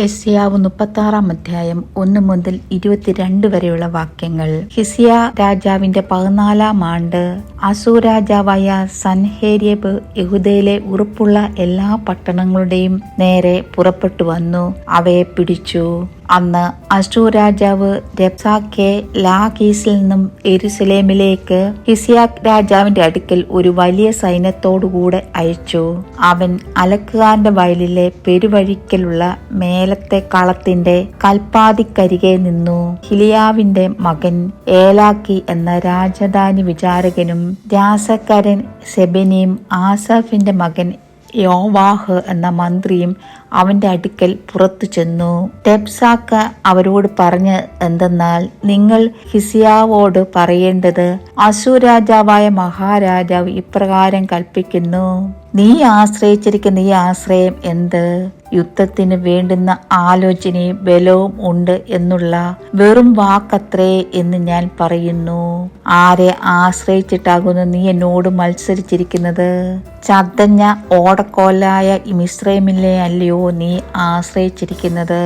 എസ്യാവ് മുപ്പത്താറാം അധ്യായം ഒന്ന് മുതൽ ഇരുപത്തിരണ്ട് വരെയുള്ള വാക്യങ്ങൾ. ഹിസിയ രാജാവിന്റെ പതിനാലാം ആണ്ട് അസൂ രാജാവായ സൻഹേര്യബ് യഹുദയിലെ ഉറപ്പുള്ള എല്ലാ പട്ടണങ്ങളുടെയും നേരെ പുറപ്പെട്ടു വന്നു. അവയെ പിടിച്ചു. അന്ന് അശൂർ രാജാവ് രബ്സാക്കെ ലാഖീസിൽ നിന്നും എരുസലേമിലേക്ക് ഹിസിയാക് രാജാവിന്റെ അടുക്കൽ ഒരു വലിയ സൈന്യത്തോടുകൂടെ അയച്ചു. അവൻ അലക്കുകാരന്റെ വയലിലെ പെരുവഴിക്കലുള്ള മേലത്തെ കളത്തിന്റെ കൽപ്പാതിക്കരികെ നിന്നു. ഹിലിയാവിന്റെ മകൻ ഏലാക്കി എന്ന രാജധാനി വിചാരകനും രാസക്കാരൻ സെബനിയും ആസാഫിന്റെ മകൻ യോവാഹ് എന്ന മന്ത്രിയും അവന്റെ അടുക്കൽ പുറത്തു ചെന്നു. ടെപ്സാക്ക അവരോട് പറഞ്ഞ് എന്തെന്നാൽ നിങ്ങൾ ഹിസിയാവോട് പറയേണ്ടത് അസു രാജാവായ മഹാരാജാവ് ഇപ്രകാരം കൽപ്പിക്കുന്നു. നീ ആശ്രയിച്ചിരിക്കുന്ന ഈ ആശ്രയം എന്ത്? യുദ്ധത്തിന് വേണ്ടുന്ന ആലോചനയും ബലവും ഉണ്ട് എന്നുള്ള വെറും വാക്കത്രേ എന്ന് ഞാൻ പറയുന്നു. ആരെ ആശ്രയിച്ചിട്ടാകുന്നു നീ എന്നോട് മത്സരിച്ചിരിക്കുന്നത്? ചതഞ്ഞ ഓടക്കോലായ മിശ്രമില്ലേ അല്ലയോ നീ ആശ്രയിച്ചിരിക്കുന്നത്?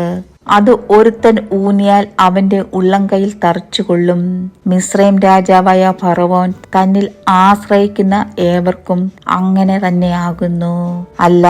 അത് ഒരുത്തൻ ഊന്നിയാൽ അവന്റെ ഉള്ളംകൈയിൽ തറച്ചുകൊള്ളും. മിശ്രൈം രാജാവായ ഫറവോൻ തന്നിൽ ആശ്രയിക്കുന്ന ഏവർക്കും അങ്ങനെ തന്നെയാകുന്നു. അല്ല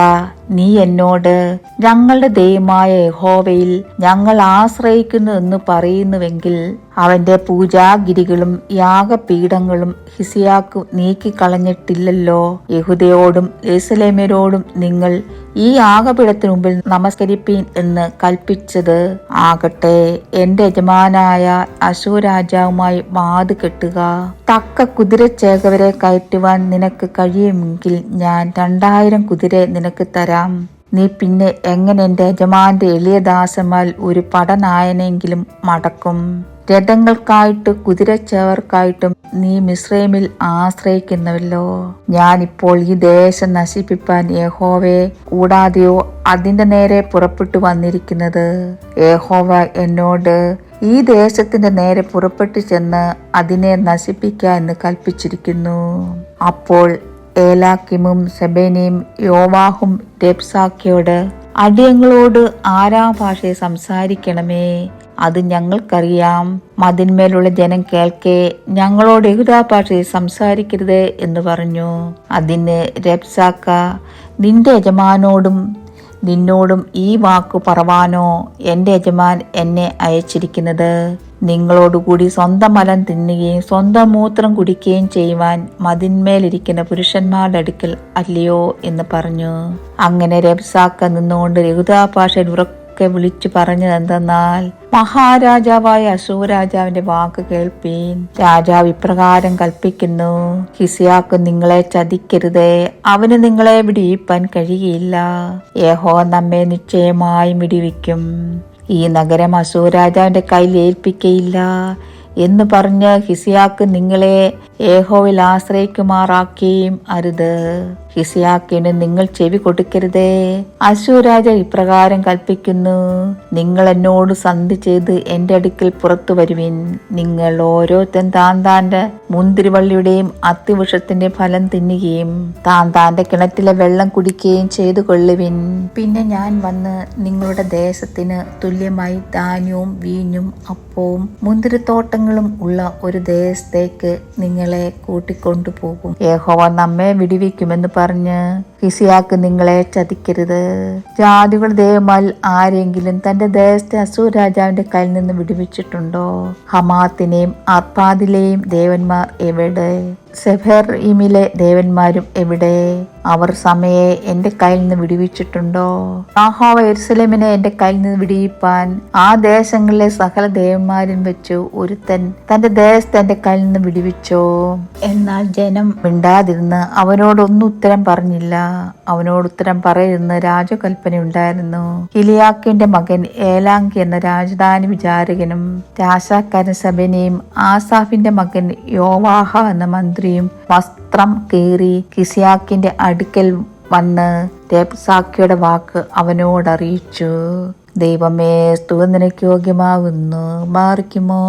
നീ എന്നോട് ഞങ്ങളുടെ ദൈവമായ യഹോവയിൽ ഞങ്ങൾ ആശ്രയിക്കുന്നു എന്ന് പറയുന്നുവെങ്കിൽ അവന്റെ പൂജാഗിരികളും യാഗപീഠങ്ങളും ഹിസിയാക്കു നീക്കിക്കളഞ്ഞിട്ടില്ലല്ലോ. യഹുദയോടും ഇസ്ലേമ്യരോടും നിങ്ങൾ ഈ യാഗപീഠത്തിനു മുമ്പിൽ നമസ്കരിപ്പീൻ എന്ന് കൽപ്പിച്ചത്. ആകട്ടെ എന്റെ യജമാനായ അശോരാജാവുമായി വാത് കെട്ടുക. തക്ക കുതിരച്ചേകവരെ കയറ്റുവാൻ നിനക്ക് കഴിയുമെങ്കിൽ ഞാൻ രണ്ടായിരം കുതിര നിനക്ക് തരാം. നീ പിന്നെ എങ്ങനെ എന്റെ യജമാന്റെ എളിയദാസന്മാർ ഒരു പടനായനെങ്കിലും മടക്കും. രഥങ്ങൾക്കായിട്ട് കുതിരച്ചേവർക്കായിട്ടും നീ മിശ്രമിൽ ആശ്രയിക്കുന്നവല്ലോ. ഞാനിപ്പോൾ ഈ ദേശം നശിപ്പിപ്പാൻ യഹോവയെ കൂടാതെയോ അതിന്റെ നേരെ പുറപ്പെട്ടു വന്നിരിക്കുന്നത്? യഹോവ എന്നോട് ഈ ദേശത്തിന്റെ നേരെ പുറപ്പെട്ടു ചെന്ന് അതിനെ നശിപ്പിക്കുക എന്ന് കൽപ്പിച്ചിരിക്കുന്നു. അപ്പോൾ ഏലാക്കിമും സെബേനയും യോവാഹും രബ്സാക്കിയോട് അടിയങ്ങളോട് ആരാ ഭാഷയെ സംസാരിക്കണമേ? അത് ഞങ്ങൾക്കറിയാം. മതിന്മേലുള്ള ജനം കേൾക്കെ ഞങ്ങളോട് യഹുദാ ഭാഷയിൽ സംസാരിക്കരുത് എന്ന് പറഞ്ഞു. അതിന് രബ്സാക്ക നിന്റെ യജമാനോടും നിന്നോടും ഈ വാക്കു പറവാനോ എന്റെ യജമാൻ എന്നെ അയച്ചിരിക്കുന്നത്? നിങ്ങളോടുകൂടി സ്വന്തം മലം തിന്നുകയും സ്വന്തം മൂത്രം കുടിക്കുകയും ചെയ്യുവാൻ മതിന്മേലിരിക്കുന്ന പുരുഷന്മാരുടെ അടുക്കൽ അല്ലയോ എന്ന് പറഞ്ഞു. അങ്ങനെ രബ്സാക്ക നിന്നുകൊണ്ട് രഘുദാ ഭാഷയിൽ ഉറക്കെ വിളിച്ചു പറഞ്ഞത് എന്തെന്നാൽ മഹാരാജാവായ അശോരാജാവിന്റെ വാക്ക് കേൾപ്പീൻ. രാജാവ് ഇപ്രകാരം കൽപ്പിക്കുന്നു ഹിസിയാക്ക് നിങ്ങളെ ചതിക്കരുതേ അവന് നിങ്ങളെ വിടിയിപ്പാൻ കഴിയില്ല. യഹോ നമ്മെ നിശ്ചയമായും വിടിവിക്കും. ഈ നഗരം അശോരാജാവിന്റെ കയ്യിൽ ഏൽപ്പിക്കയില്ല എന്ന് പറഞ്ഞ് ഹിസിയാക്ക് നിങ്ങളെ ഏഹോവിൽ ആശ്രയിക്കുമാറാക്കുകയും അരുത്. ഹിസിയാക്കിന് നിങ്ങൾ ചെവി കൊടുക്കരുതേ. അശ്വരാജ ഇപ്രകാരം കൽപ്പിക്കുന്നു നിങ്ങൾ എന്നോട് സന്ധി ചെയ്ത് എന്റെ അടുക്കൽ പുറത്തു വരുവിൻ. നിങ്ങൾ ഓരോരുത്തൻ താൻ താന്റെ മുന്തിരിവള്ളിയുടെയും അത്തിവൃക്ഷത്തിന്റെ ഫലം തിന്നുകയും താൻ താന്റെ കിണറ്റിലെ വെള്ളം കുടിക്കുകയും ചെയ്തു കൊള്ളുവിൻ. പിന്നെ ഞാൻ വന്ന് നിങ്ങളുടെ ദേശത്തിന് തുല്യമായി ധാന്യവും വീഞ്ഞും അപ്പവും മുന്തിരിത്തോട്ടങ്ങളും ഉള്ള ഒരു ദേശത്തേക്ക് നിങ്ങളെ കൂട്ടിക്കൊണ്ടുപോകും. യഹോവ നമ്മെ വിടിവിക്കുമെന്ന് പറഞ്ഞ് sekitarnya ഹിസിയാക്ക് നിങ്ങളെ ചതിക്കരുത്. ജാതികൾ ദേവമാൽ ആരെങ്കിലും തന്റെ ദേശത്തെ അസൂർ രാജാവിന്റെ കയ്യിൽ നിന്ന് വിടുവിച്ചിട്ടുണ്ടോ? ഹമാത്തിനെയും അർപ്പാദിലെയും ദേവന്മാർ എവിടെ? സെഫർ ഇമിലെ ദേവന്മാരും എവിടെ? അവർ സമയെ എന്റെ കയ്യിൽ നിന്ന് വിടുവിച്ചിട്ടുണ്ടോ? ആഹോവ എരുസലേമിനെ എന്റെ കയ്യിൽ നിന്ന് വിടിയിപ്പാൻ ആ ദേശങ്ങളിലെ സകല ദേവന്മാരും വെച്ചു ഒരുത്തൻ തന്റെ ദേശത്തെ എന്റെ കയ്യിൽ നിന്ന് വിടിവിച്ചോ? എന്നാൽ ജനം മിണ്ടാതിരുന്ന് അവനോടൊന്നും ഉത്തരം പറഞ്ഞില്ല. അവനോട് ഉത്തരം പറയുന്ന രാജകൽപ്പന ഉണ്ടായിരുന്നു ഹിലിയാക്കിന്റെ മകൻ ഏലാങ്കി എന്ന രാജധാനി വിചാരകനും രാജാക്കാരൻ സബനെയും ആസാഫിന്റെ മകൻ യോവാഹ എന്ന മന്ത്രിയും വസ്ത്രം കീറി കിസിയാക്കിന്റെ അടുക്കൽ വന്ന് രേപ്സാക്കിയുടെ വാക്ക് അവനോട് അറിയിച്ചു ദൈവമേ സ്തുവനയ്ക്ക് യോഗ്യമാകുന്നു. മാറിക്കുമോ?